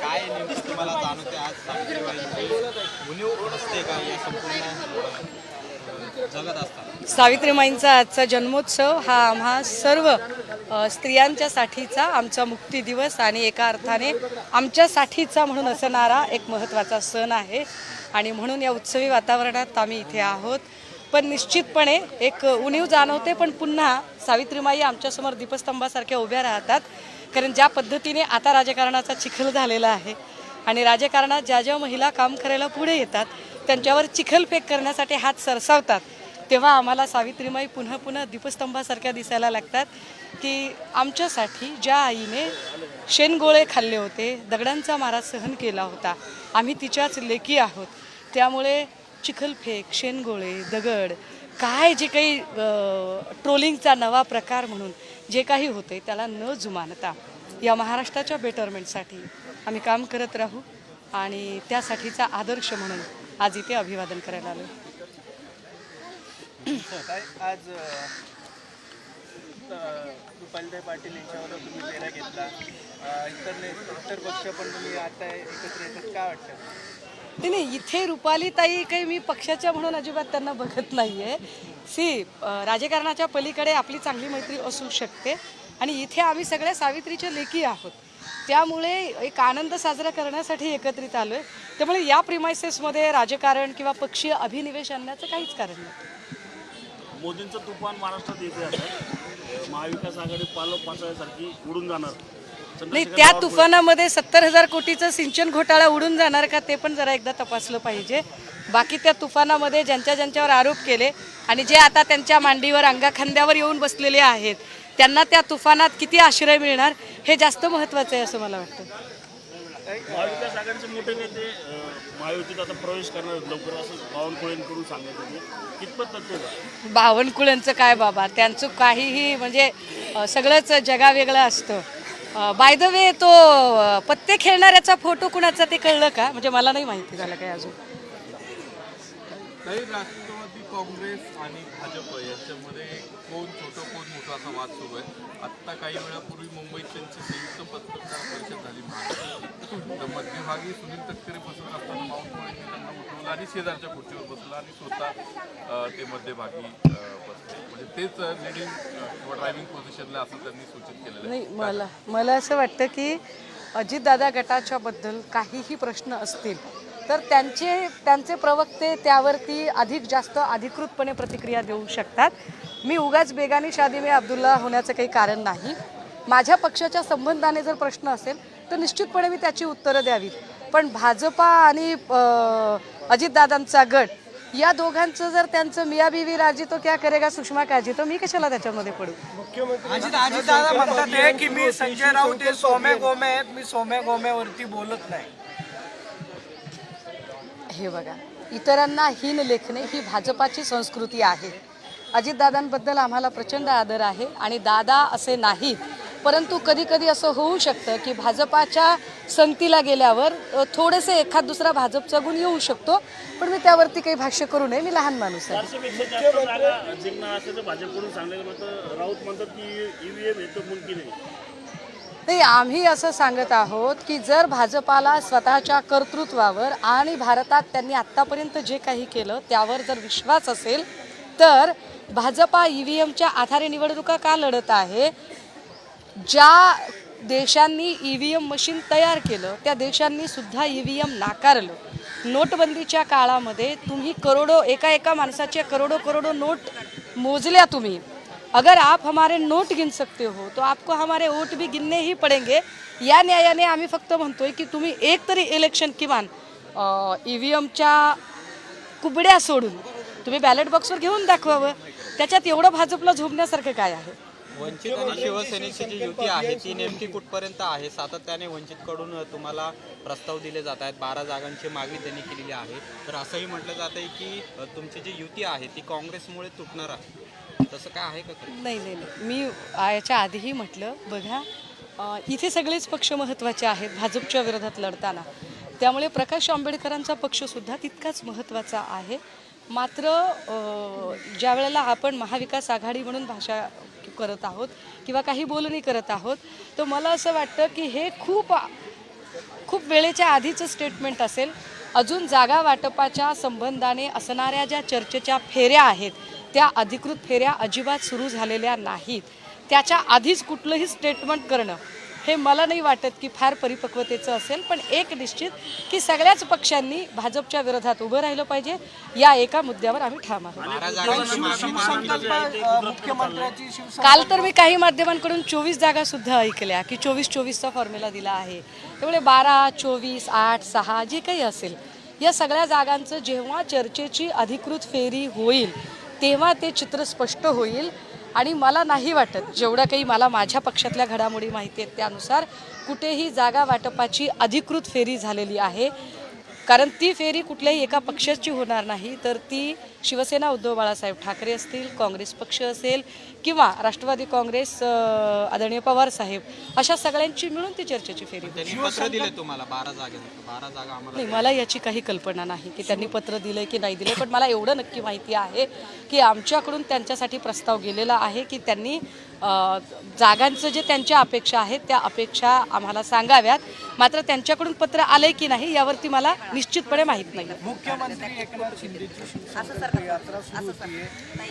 काय नेमकी तुम्हाला जाणवते आज सावित्रीबाईंची असते का या संपूर्ण जगत असतात सावित्रीमाईंचा आजचा जन्मोत्सव हा आम्हा सर्व स्त्रियांच्यासाठीचा आमचा मुक्ती दिवस आणि एका अर्थाने आमच्यासाठीचा म्हणून असणारा एक महत्त्वाचा सण आहे. आणि म्हणून या उत्सवी वातावरणात आम्ही इथे आहोत. पण निश्चितपणे एक उणीव जाणवते पण पुन्हा सावित्रीमाई आमच्यासमोर दीपस्तंभासारख्या उभ्या राहतात. कारण ज्या पद्धतीने आता राजकारणाचा चिखल झालेला आहे आणि राजकारणात ज्या ज्या महिला काम करायला पुढे येतात त्यांच्यावर चिखलफेक करण्यासाठी हात सरसावतात तेव्हा आम्हाला सावित्रीमाई पुन्हा पुन्हा दीपस्तंभासारख्या दिसायला लागतात की आमच्यासाठी ज्या आईने शेणगोळे खाल्ले होते दगडांचा मारा सहन केला होता आम्ही तिच्याच लेकी आहोत. त्यामुळे चिखलफेक शेणगोळे दगड काय जे काही ट्रोलिंगचा नवा प्रकार म्हणून जे काही होते त्याला न जुमानता या महाराष्ट्राच्या बेटरमेंटसाठी आम्ही काम करत राहू आणि त्यासाठीचा आदर्श म्हणून आज इथे अभिवादन करायला आलो काय आज रुपालीताई पाटील यांच्यावर तुम्ही फेरा घेतला. इतर इतर पक्ष पण तुम्ही आता एकत्र येतात. काय वाटतं? नाही नाही इथे रुपाली ताई काही मी पक्षाच्या म्हणून अजिबात त्यांना बघत नाही आहे सी राजकारणाच्या पलीकडे आपली चांगली मैत्री असू शकते आणि इथे आम्ही सगळ्या सावित्रीच्या लेखी आहोत. त्यामुळे एक आनंद साजरा करण्यासाठी एकत्रित आलो आहे त्यामुळे या प्रिमायसेसमध्ये राजकारण किंवा पक्षीय अभिनिवेश आणण्याचं काहीच कारण नाही. मोदींचं तुफान महाराष्ट्रात येते महाविकास आघाडी पालो पाचळ्यासारखी उडून जाणार. नाही त्या तुफानामध्ये सत्तर हजार कोटीचं सिंचन घोटाळा उडून जाणार का ते पण जरा एकदा तपासलं पाहिजे. बाकी त्या तुफानामध्ये ज्यांच्या ज्यांच्यावर आरोप केले आणि जे आता त्यांच्या मांडीवर अंगाखांद्यावर येऊन बसलेले आहेत त्यांना त्या तुफानात किती आश्रय मिळणार हे जास्त महत्त्वाचं आहे असं मला वाटतं. महाविकास आघाडीचे मोठे नेते अं, महायुतीत आता प्रवेश करणार आहेत लवकर असं बावनकुळेंकडून सांगण्यात येते कितपत तत्व आहे? बावनकुळ्यांचं काय बाबा त्यांचं काहीही म्हणजे सगळंच जगावेगळं असतं. बाय द वे तो पत्ते खेळणाऱ्याचा फोटो कुणाचा ते कळलं का? म्हणजे मला नाही माहिती झालं काय अजून. काँग्रेस आणि भाजप यांच्यामध्ये कोण छोटं कोण मोठं असा वाद सुरू आहे. आत्ता काही वेळापूर्वी मुंबईत त्यांची संयुक्त पत्रकार परिषद झाली महाराष्ट्राची तर मध्यभागी सुनील तटकरे बसत असताना माऊंटमुळे त्यांना उठवलं आणि शेजारच्या खुर्चीवर बसलं आणि स्वतः ते मध्यभागी बसले. म्हणजे तेच लिडिंग किंवा ड्रायव्हिंग पोझिशनला असं त्यांनी सूचित केलेलं नाही मला मला असं वाटतं की अजितदादा गटाच्याबद्दल काहीही प्रश्न असतील तर त्यांचे त्यांचे प्रवक्ते त्यावरती अधिक जास्त अधिकृतपणे प्रतिक्रिया देऊ शकतात. मी उगाच बेगानी शादी में अब्दुल्ला होण्याचं काही कारण नाही. माझ्या पक्षाच्या संबंधाने जर प्रश्न असेल तर निश्चितपणे मी त्याची उत्तरं द्यावीत. पण भाजपा आणि अजितदादांचा गट या दोघांचं जर त्यांचं मिया बीवी राजी तो क्या करेगा सुषमा काळजी तर मी कशाला त्याच्यामध्ये पडू? आहे की मी संजय राऊत हे सोमे गोमे आहेत मी सोमे गोमेवरती बोलत नाही. हे बघा. इतरांना हीन लेखणे ही भाजपाची संस्कृती आहे. अजितदादांबद्दल आम्हाला प्रचंड आदर आहे आणि दादा असे नाहीत. परंतु कधीकधी असं होऊ शकतं की भाजपाच्या संगतीला गेल्यावर थोडेसे एखाद दुसरा भाजपचा गुण येऊ शकतो पण मी त्यावरती काही भाष्य करू नये. मी लहान माणूस आहे. भाजपकडून राऊत म्हणतात की ईव्हीएम हे तर मुमकिन आहे नाही आम्ही असं सांगत आहोत की जर भाजपाला स्वतःच्या कर्तृत्वावर आणि भारतात त्यांनी आत्तापर्यंत जे काही केलं त्यावर जर विश्वास असेल तर भाजपा ई व्ही एमच्या आधारे निवडणुका का लढत आहे? ज्या देशांनी ई व्ही एम मशीन तयार केलं त्या देशांनी सुद्धा ई व्ही एम नाकारलं. नोटबंदीच्या काळामध्ये तुम्ही करोडो एका एका माणसाच्या करोडो करोडो नोट मोजल्या तुम्ही. अगर आप हमारे नोट गिन सकते हो तो आपको हमारे वोट भी गिनने ही पडेंगे। या न्यायाने आम्ही फक्त म्हणतोय की तुम्ही एक तरी इलेक्शन किमान ई व्ही एमच्या कुबड्या सोडून तुम्ही बॅलेट बॉक्सवर घेऊन दाखवावं. त्याच्यात एवढं भाजपला झोपण्यासारखं काय आहे? वंचित आणि शिवसेनेची जी युती आहे ती नेमकी कुठपर्यंत आहे? सातत्याने वंचितकडून तुम्हाला प्रस्ताव दिले जात आहेत. बारा जागांची मागणी त्यांनी केलेली आहे. तर असंही म्हटलं जात आहे की तुमची जी युती आहे ती काँग्रेसमुळे तुटणार आहे. तसं काय आहे का खरं? नाही नाही नाही. मी याच्या आधीही म्हटलं बघा अ, इथे सगळेच पक्ष महत्त्वाचे आहेत भाजपच्या विरोधात लढताना. त्यामुळे प्रकाश आंबेडकरांचा पक्षसुद्धा तितकाच महत्त्वाचा आहे. मात्र अ, ज्या वेळेला आपण महाविकास आघाडी म्हणून भाषा करत आहोत किंवा काही बोलणी करत आहोत तर मला असं वाटतं की हे खूप खूप वेळेच्या आधीचं स्टेटमेंट असेल. अजून जागा वाटपाच्या संबंधाने असणाऱ्या ज्या चर्चेच्या फेऱ्या आहेत त्या अधिकृत फेऱ्या अजिबात सुरू झालेल्या नाहीत. त्याच्या आधीच कुठलंही स्टेटमेंट करणं हे मला नाही वाटत की फार परिपक्वतेचं असेल पण एक निश्चित की सगळ्याच पक्षांनी भाजपच्या विरोधात उभं राहिलं पाहिजे. या एका मुद्द्यावर आम्ही ठाम आहोत. काल तर मी काही माध्यमांकडून चोवीस जागा सुद्धा ऐकल्या की चोवीस चोवीसचा फॉर्म्युला दिला आहे. त्यामुळे बारा चोवीस आठ सहा जे काही असेल या सगळ्या जागांचं जेव्हा चर्चेची अधिकृत फेरी होईल तेव्हा ते चित्र स्पष्ट होईल आणि मला नाही वाटत जेवढं काही मला माझ्या पक्षातल्या घडामोडी माहिती आहेत त्यानुसार कुठेही जागा वाटपाची अधिकृत फेरी झालेली आहे. कारण ती फेरी कुठल्याही एका पक्षाची होणार नाही तर ती शिवसेना उद्धव बाळासाहेब ठाकरे असतील काँग्रेस पक्ष असेल किंवा राष्ट्रवादी काँग्रेस आदरणीय पवार साहेब अशा सगळ्यांची मिळून ती चर्चेची फेरी दिले तुम्हाला बारा जागेसाठी बारा जागा नाही मला याची काही कल्पना नाही की त्यांनी पत्र दिलंय की नाही दिलंय पण मला एवढं नक्की माहिती आहे की आमच्याकडून त्यांच्यासाठी प्रस्ताव गेलेला आहे की त्यांनी जागांचं जे त्यांच्या अपेक्षा आहेत त्या अपेक्षा आम्हाला सांगाव्यात. मात्र त्यांच्याकडून पत्र आलंय की नाही यावरती मला निश्चितपणे माहीत नाही. मुख्यमंत्री एकनाथ शिंदेची शिवसंकल्प यात्रा सुरू होतीये.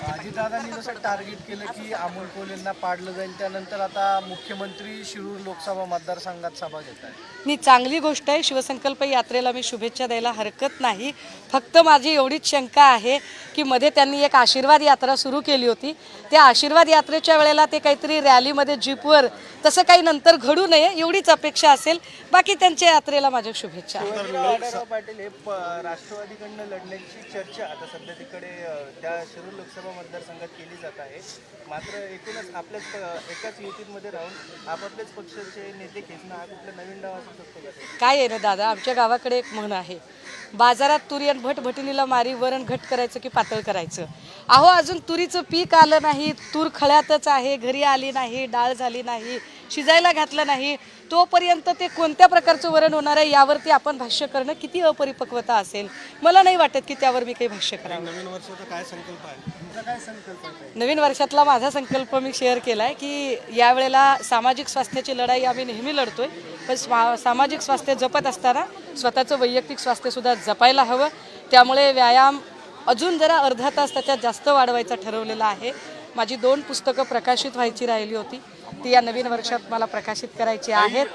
अजितदादांनी जसं टार्गेट केलं की अमोल कोल यांना पाडलं जाईल त्यानंतर आता मुख्यमंत्री शिरूर लोकसभा मतदारसंघात सभा घेत आहेत. मी चांगली गोष्ट आहे शिवसंकल्प यात्रेला मी शुभेच्छा द्यायला हरकत नाही. फक्त माझी एवढीच शंका आहे की मध्ये त्यांनी एक आशीर्वाद यात्रा सुरू केली होती. त्या आशीर्वाद यात्रेच्या वेळेला ते काहीतरी रॅलीमध्ये जीपवर तसं काही नंतर घडू नये एवढीच अपेक्षा असेल. बाकी त्यांच्या यात्रेला माझ्या शुभेच्छा. पाटील हे राष्ट्रवादीकडनं लढण्याची चर्चा आता सध्या तिकडे त्या शिरूर लोकसभा मतदारसंघात केली जात आहे. मात्र एकूणच आपल्याच एकाच युतीमध्ये राहून आपापल्याच पक्षाचे नेते खेचणं हा कुठला नवीन डाव असू शकतो? काय आहे ना दादा? आमच्या गावाकडे एक म्हण आहे. बाजारात तुरी आणि भट भटिनीला मारी वरण घट करायचं की पातळ करायचं? अहो अजून तुरीचं पीक आलं नाही. तूर खळ्यातच आहे घरी आली नाही डाळ झाली नाही. शिजायला घातलं नाही तोपर्यंत ते कोणत्या प्रकारचं वरण होणार आहे यावरती आपण भाष्य करणं किती अपरिपक्वता असेल? मला नाही वाटत की त्यावर मी काही भाष्य करावं. नवीन वर्षाचा काय संकल्प आहे? तुमचा काय संकल्प आहे नवीन वर्षातला माझा संकल्प मी शेअर केला आहे की यावेळेला सामाजिक स्वास्थ्याची लढाई आम्ही नेहमी लढतोय पण स्वा सामाजिक स्वास्थ्य जपत असताना स्वतःचं वैयक्तिक स्वास्थ्यसुद्धा जपायला हवं. त्यामुळे व्यायाम अजून जरा अर्धा तास त्याच्यात जास्त वाढवायचा ठरवलेला आहे. माझी दोन पुस्तकं प्रकाशित व्हायची राहिली होती. ती या नवीन वर्षात मला प्रकाशित करायची आहेत.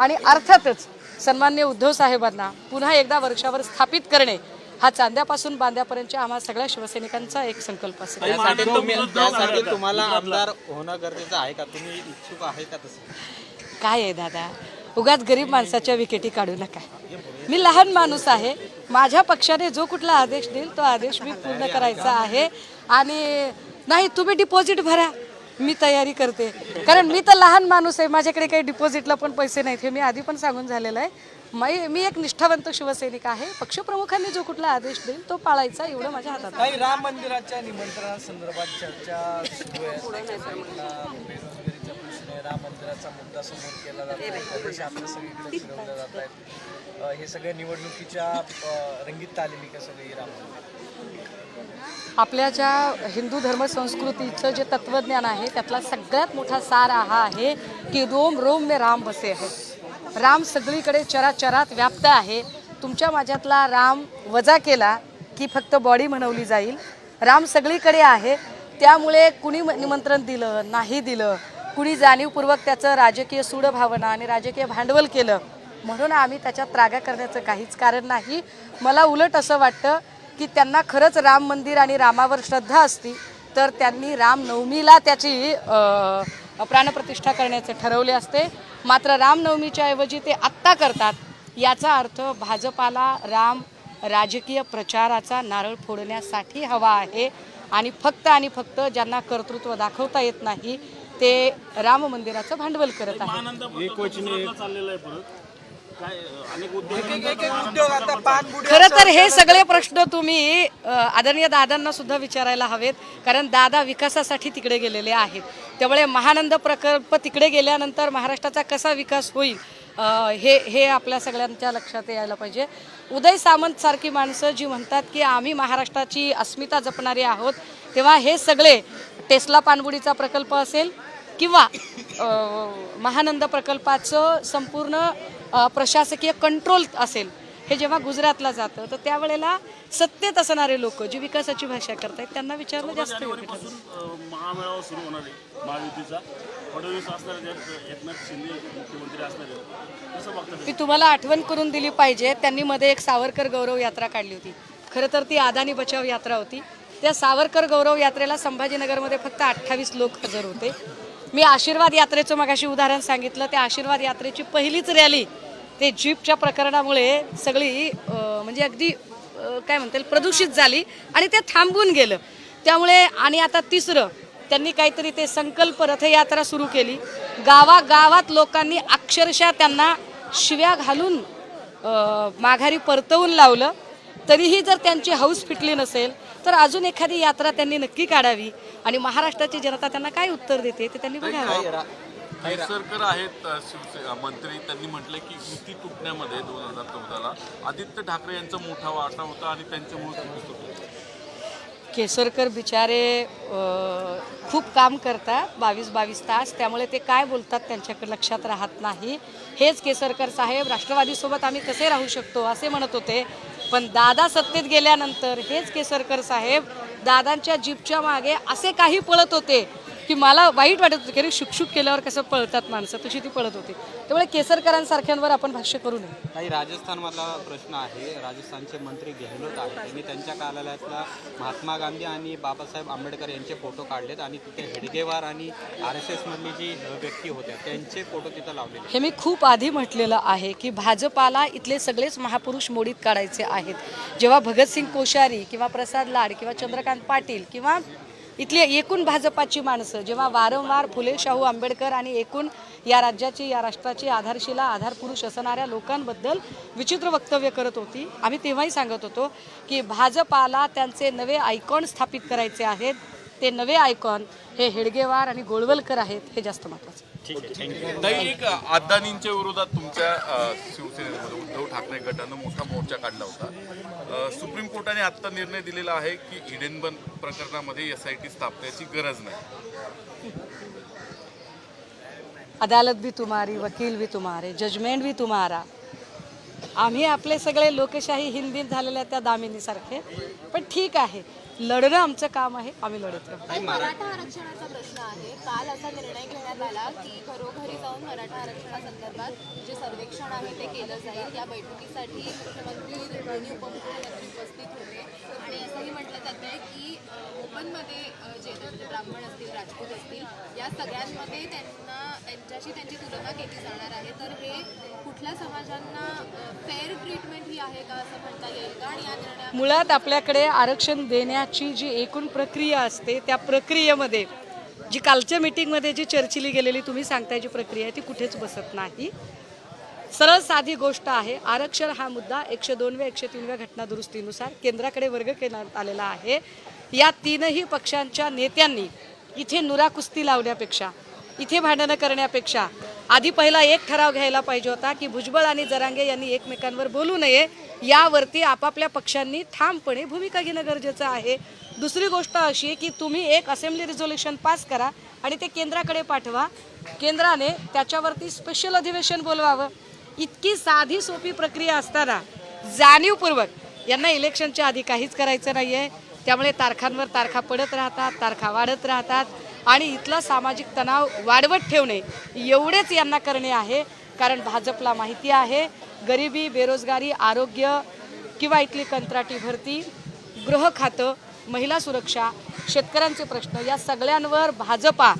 आणि अर्थातच सन्मान्य उद्धव साहेबांना पुन्हा एकदा वर्षावर स्थापित करणे हा चांद्यापासून बांद्यापर्यंतच्या आम्हा सगळ्या शिवसैनिकांचा एक संकल्प असेल. त्यासाठी तुम्हाला आमदार होणं गरजेचं आहे का? तुम्ही इच्छुक आहे का तसं? काय आहे दादा? उगाच गरीब माणसाच्या विकेटी काढू नका. मी लहान माणूस आहे. माझ्या पक्षाने जो कुठला आदेश देईल तो आदेश मी पूर्ण करायचा आहे. आणि नाही तुम्ही डिपॉझिट भरा. मी तयारी करते. कारण मी तर लहान माणूस आहे माझ्याकडे काही डिपॉझिटला पण पैसे नाहीत. हे मी आधी पण सांगून झालेलं आहे. मी मी एक निष्ठावंत शिवसैनिक आहे. पक्षप्रमुखांनी जो कुठला आदेश देईल तो पाळायचा एवढं माझ्या हातात काही राम मंदिराच्या निमंत्रणासंदर्भात चर्चा सुरू आहे. राम मंदिराचा मुद्दा समोर केला जातो आपल्या सगळीकडे फिरवल्या जात आहेत हे सगळ्या निवडणुकीच्या रंगीत तालिमी का सगळी राम मंदिर आपल्या ज्या हिंदू धर्म संस्कृतीचं जे तत्त्वज्ञान आहे त्यातला सगळ्यात मोठा सार हा आहे की रोम रोम राम बसे आहे राम सगळीकडे चराचरात व्याप्त आहे. तुमच्या माझ्यातला राम वजा केला की फक्त बॉडी म्हणवली जाईल. राम सगळीकडे आहे. त्यामुळे कुणी म- निमंत्रण दिलं नाही दिलं कुणी जाणीवपूर्वक त्याचं राजकीय सूडभावना आणि राजकीय भांडवल केलं म्हणून आम्ही त्याच्यात त्रागा करण्याचं काहीच कारण नाही. मला उलट असं वाटतं की त्यांना खरंच राम मंदिर आणि रामावर श्रद्धा असती तर त्यांनी रामनवमीला त्याची प्राणप्रतिष्ठा करण्याचे ठरवले असते. मात्र रामनवमीच्या ऐवजी ते आत्ता करतात याचा अर्थ भाजपाला राम राजकीय प्रचाराचा नारळ फोडण्यासाठी हवा आहे. आणि फक्त आणि फक्त ज्यांना कर्तृत्व दाखवता येत नाही ते राम मंदिराचं भांडवल करत आहे खरं तर हे सगळे प्रश्न तुम्ही आदरणीय दादांना सुद्धा विचारायला हवेत कारण दादा विकासासाठी तिकडे गेलेले आहेत. त्यामुळे महानंद प्रकल्प तिकडे गेल्यानंतर महाराष्ट्राचा कसा विकास होईल हे हे आपल्या सगळ्यांच्या लक्षात यायला पाहिजे. उदय सामंत सारखी माणसं जी म्हणतात की आम्ही महाराष्ट्राची अस्मिता जपणारी आहोत तेव्हा हे सगळे टेस्ला पाणबुडीचा प्रकल्प असेल किंवा महानंद प्रकल्पाचं संपूर्ण प्रशासकीय कंट्रोल असेल हे जेव्हा गुजरातला जातं तर त्यावेळेला सत्तेत असणारे लोक जी विकासाची भाषा करतायत त्यांना विचारलं जास्त योग्य महामेळावा सुरू होणार आहे महायुतीचा. फडणवीस एकनाथ शिंदे मुख्यमंत्री असणार? मी तुम्हाला आठवण करून दिली पाहिजे. त्यांनी मध्ये एक सावरकर गौरव यात्रा काढली होती. खरं तर ती अदानी बचाव यात्रा होती. त्या सावरकर गौरव यात्रेला संभाजीनगरमध्ये फक्त अठ्ठावीस लोक हजर होते. मी आशीर्वाद यात्रेचं मगाशी उदाहरण सांगितलं. त्या आशीर्वाद यात्रेची पहिलीच रॅली ते जीपच्या प्रकरणामुळे सगळी म्हणजे अगदी काय म्हणता येईल प्रदूषित झाली आणि ते थांबून गेलं. त्यामुळे आणि आता तिसरं त्यांनी काहीतरी ते संकल्प रथयात्रा सुरू केली. गावागावात लोकांनी अक्षरशः त्यांना शिव्या घालून माघारी परतवून लावलं. तरीही जर त्यांची हौस फिटली नसेल तर अजून एखादी यात्रा त्यांनी नक्की काढावी? आणि महाराष्ट्राची जनता त्यांना काय उत्तर देते ते त्यांनी बघावं. केसरकर आहेत मंत्री. त्यांनी म्हटलं की युती तुटण्यामध्ये दोन हजार चौदाला आदित्य ठाकरे यांचा मोठा वाटा होता आणि त्यांच्यामुळे. केसरकर बिचारे खूप काम करतात बावीस बावीस तास. त्यामुळे ते काय बोलतात त्यांच्याकडे लक्षात राहत नाही. हेच केसरकर साहेब राष्ट्रवादीसोबत आम्ही कसे राहू शकतो असे म्हणत होते. पण दादा सत्तेत गेल्यानंतर हेच केसरकर साहेब दादांच्या जीपच्या मागे असे काही पळत होते. की मला वाईट वाटत होतं की अरे शुकशुक केल्यावर कसं पळतात माणसं तशी ती पळत होती. त्यामुळे केसरकरांसारख्यांवर आपण भाष्य करू नये. काही राजस्थानमधला प्रश्न आहे राजस्थानचे मंत्री गेहलोत आहेत. त्यांनी त्यांच्या कार्यालयातला महात्मा गांधी आणि बाबासाहेब आंबेडकर यांचे फोटो काढलेत आणि तिथे हेडगेवार आणि आर एस एसमधली जी व्यक्ती होत्या त्यांचे फोटो तिथं लावलेले हे मी खूप आधी म्हटलेलं आहे की भाजपाला इथले सगळेच महापुरुष मोडीत काढायचे आहेत. जेव्हा भगतसिंग कोश्यारी किंवा प्रसाद लाड किंवा चंद्रकांत पाटील किंवा इथली एकूण भाजपाची माणसं जेव्हा वारंवार फुले शाहू आंबेडकर आणि एकूण या राज्याची या राष्ट्राची आधारशिला आधार पुरुष असणाऱ्या लोकांबद्दल विचित्र वक्तव्य करत होती. आम्ही तेव्हाही सांगत होतो की भाजपाला त्यांचे नवे आयकॉन स्थापित करायचे आहेत. ते नवे आयकॉन हे हेडगेवार आणि गोळवलकर आहेत हे जास्त महत्त्वाचं. ठीक आहे थँक्यू ताई एक अदानींच्या विरोधात तुमच्या शिवसेनेमध्ये उद्धव ठाकरे गटानं मोठा मोर्चा काढला होता. सुप्रीम कोर्टाने आत्ता निर्णय दिलेला आहे की हिडेनबन प्रकरणामध्ये एस आय टी स्थापनेची गरज नाही. अदालत भी तुम्हारी वकील भी तुम्हारे जजमेंट भी तुम्हारा. आम्ही आपले सगळे लोकशाही हिंदीत झालेल्या त्या दामिनीसारखे पण ठीक आहे. लढणं आमचं काम आहे आम्ही लढत राहू. पण मराठा आरक्षणाचा प्रश्न आहे. काल असा निर्णय घेण्यात आला की घरोघरी जाऊन मराठा आरक्षणासंदर्भात जे सर्वेक्षण आहे ते केलं जाईल. या बैठकीसाठी मुख्यमंत्री दोन्ही उपमुख्यमंत्री उपस्थित होते. आणि असंही म्हटलं जात आहे की ओपनमध्ये जे ब्राह्मण असतील राजपूत असतील या सगळ्यांमध्ये त्यांना त्यांच्याशी त्यांची तुलना केली जाणार आहे. तर हे कुठल्या समाजांना फेअर ट्रीटमेंट ही आहे का असं म्हणता येईल का? आणि या निर्णया मुळात आपल्याकडे आरक्षण ची जी एकूण प्रक्रिया असते त्या प्रक्रियेमध्ये जी कालच्या मिटिंगमध्ये जी चर्चिली गेलेली तुम्ही सांगताय जी प्रक्रिया आहे ती कुठेच बसत नाही. सरळ साधी गोष्ट आहे आरक्षण हा मुद्दा एकशे दोनव्या एकशे तीनव्या घटना दुरुस्तीनुसार केंद्राकडे वर्ग करण्यात आलेला आहे. या तीनही पक्षांच्या नेत्यांनी इथे नुरा कुस्ती लावण्यापेक्षा इथे भांडणं करण्यापेक्षा आधी पहिला एक ठराव घ्यायला पाहिजे होता की भुजबळ आणि जरांगे यांनी एकमेकांवर बोलू नये यावरती आपापल्या पक्षांनी ठामपणे भूमिका घेणं गरजेचं आहे. दुसरी गोष्ट अशी आहे की तुम्ही एक असेंब्ली रिझोल्युशन पास करा आणि ते केंद्राकडे पाठवा. केंद्राने त्याच्यावरती स्पेशल अधिवेशन बोलवावं. इतकी साधी सोपी प्रक्रिया असताना जाणीवपूर्वक यांना इलेक्शनच्या आधी काहीच करायचं नाही आहे त्यामुळे तारखांवर तारखा पडत राहतात तारखा वाढत राहतात आणि इथला सामाजिक तणाव वाढवत ठेवणे एवढेच यांना करणे आहे. कारण भाजपला माहिती आहे. गरिबी बेरोजगारी आरोग्य किंवा इथली कंत्राटी भरती गृह खातं महिला सुरक्षा शेतकऱ्यांचे प्रश्न या सगळ्यांवर भाजपा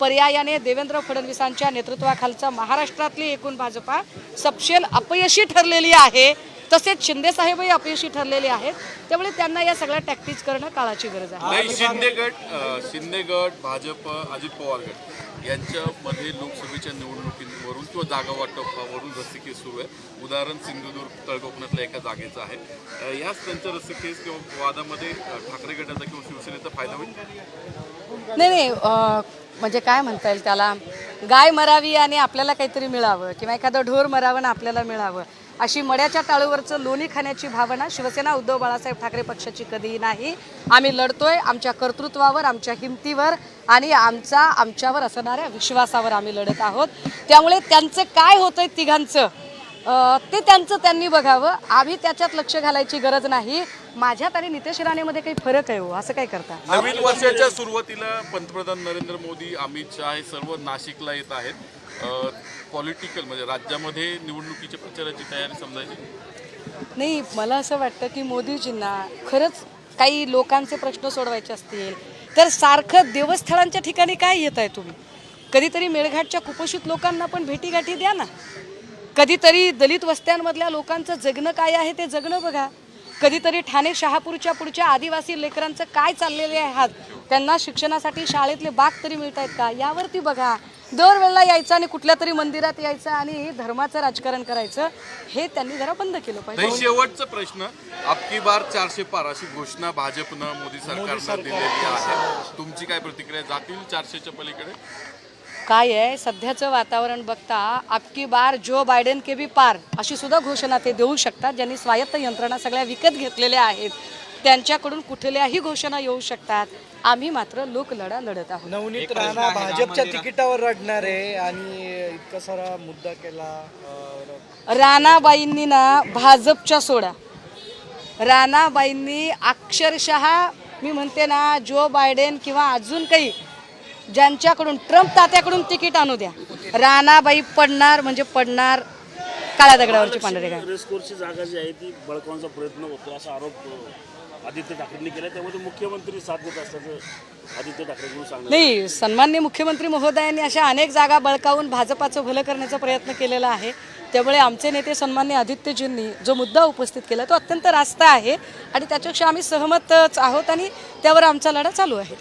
पर्यायाने देवेंद्र फडणवीसांच्या नेतृत्वाखालचा महाराष्ट्रातली एकूण भाजपा सपशेल अपयशी ठरलेली आहे. तसेच शिंदेसाहेबही अपयशी ठरलेले आहेत. त्यामुळे त्यांना या सगळ्या टॅक्टिक्स करणं काळाची गरज आहे. शिंदेगड शिंदे गट शिंदे गट भाजप अजित पवार गट. यांच्यामध्ये लोकसभेच्या निवडणुकीवरून किंवा जागा वाटपावरून रस्सीखेच सुरू आहे. उदाहरण सिंधुदुर्ग तळकोकणातल्या एका जागेचं आहे. याच त्यांच्या रस्सीखेच किंवा वादामध्ये ठाकरे गटाचा किंवा शिवसेनेचा फायदा होईल? नाही नाही म्हणजे काय म्हणता येईल त्याला? गाय मरावी आणि आपल्याला काहीतरी मिळावं किंवा एखादं ढोर मरावं आणि आपल्याला मिळावं. अशी मड्याच्या टाळूवरचं लोणी खाण्याची भावना शिवसेना उद्धव बाळासाहेब ठाकरे पक्षाची कधीही नाही. आम्ही लढतोय आमच्या कर्तृत्वावर आमच्या हिमतीवर आणि आमचा आमच्यावर असणाऱ्या विश्वासावर आम्ही लढत आहोत. त्यामुळे त्यांचं काय होतंय तिघांचं? ते त्यांचं त्यांनी बघावं. आम्ही त्याच्यात लक्ष घालायची गरज नाही. माझ्यात आणि नितेश राणेमध्ये काही फरक आहे हो. असं काय करता? नवीन वर्षाच्या सुरुवातीला पंतप्रधान नरेंद्र मोदी अमित शहा हे सर्व नाशिकला येत आहेत. पॉलिटिकल म्हणजे राज्यामध्ये निवडणुकीच्या प्रचाराची तयारी समजायची? नाही मला असं वाटतं की मोदीजींना खरंच काही लोकांचे प्रश्न सोडवायचे असतील तर सारखं देवस्थळांच्या ठिकाणी काय येत आहे तुम्ही? कधीतरी मेळघाटच्या कुपोषित लोकांना पण भेटीगाठी द्या ना. कधीतरी दलित वस्त्यांमधल्या लोकांचं जगणं काय आहे ते जगणं बघा. कधीतरी ठाणे शहापूरच्या पुढच्या आदिवासी लेकरांचं काय चाललेले आहात त्यांना शिक्षणासाठी शाळेतले बाग तरी मिळत आहेत का? यावरती बघा. दरवेळेला यायचं आणि कुठल्या तरी मंदिरात यायचं आणि धर्माचं राजकारण करायचं हे त्यांनी जरा बंद केलं पाहिजे. नाही शेवटचा प्रश्न अबकी बार चारशे पार अशी घोषणा भाजपनं मोदी सरकारनं दिलेली आहे. तुमची काय प्रतिक्रिया जातील चारशेच्या पलीकडे? काय आहे सध्याचं वातावरण बघता आपकी बार जो बायडेन के बी पार अशी सुद्धा घोषणा ते देऊ शकतात ज्यांनी स्वायत्त यंत्रणा सगळ्या विकत घेतलेल्या आहेत. त्यांच्याकडून कुठल्याही घोषणा येऊ शकतात. आम्ही मात्र लोकलढा लढत आहोत. नवनीत राणा भाजपच्या तिकिटावर लढणार आहे आणि इतका सारा मुद्दा केला राणाबाईंनी ना भाजपच्या सोडा. राणाबाईंनी अक्षरशः मी म्हणते ना जो बायडेन किंवा अजून काही ज्यांच्याकडून ट्रम्प तात्याकडून तिकीट आणू द्या. राणाबाई पडणार म्हणजे पडणार काळ्या दगडावरची पांढरे काय जागा जी आहे ती बळकावण्याचा प्रयत्न होतो असा आरोप आदित्य ठाकरेंनी केला त्यामध्ये मुख्यमंत्री साथ देत असल्याचं आदित्य सांगण्यात नाही सन्मान्य मुख्यमंत्री महोदयांनी अशा अनेक जागा बळकावून भाजपाचं भलं करण्याचा प्रयत्न केलेला आहे. त्यामुळे आमचे नेते सन्मान्य आदित्यजींनी जो मुद्दा उपस्थित केला तो अत्यंत रास्त आहे आणि त्याच्यापेक्षा आम्ही सहमतच आहोत आणि त्यावर आमचा लढा चालू आहे.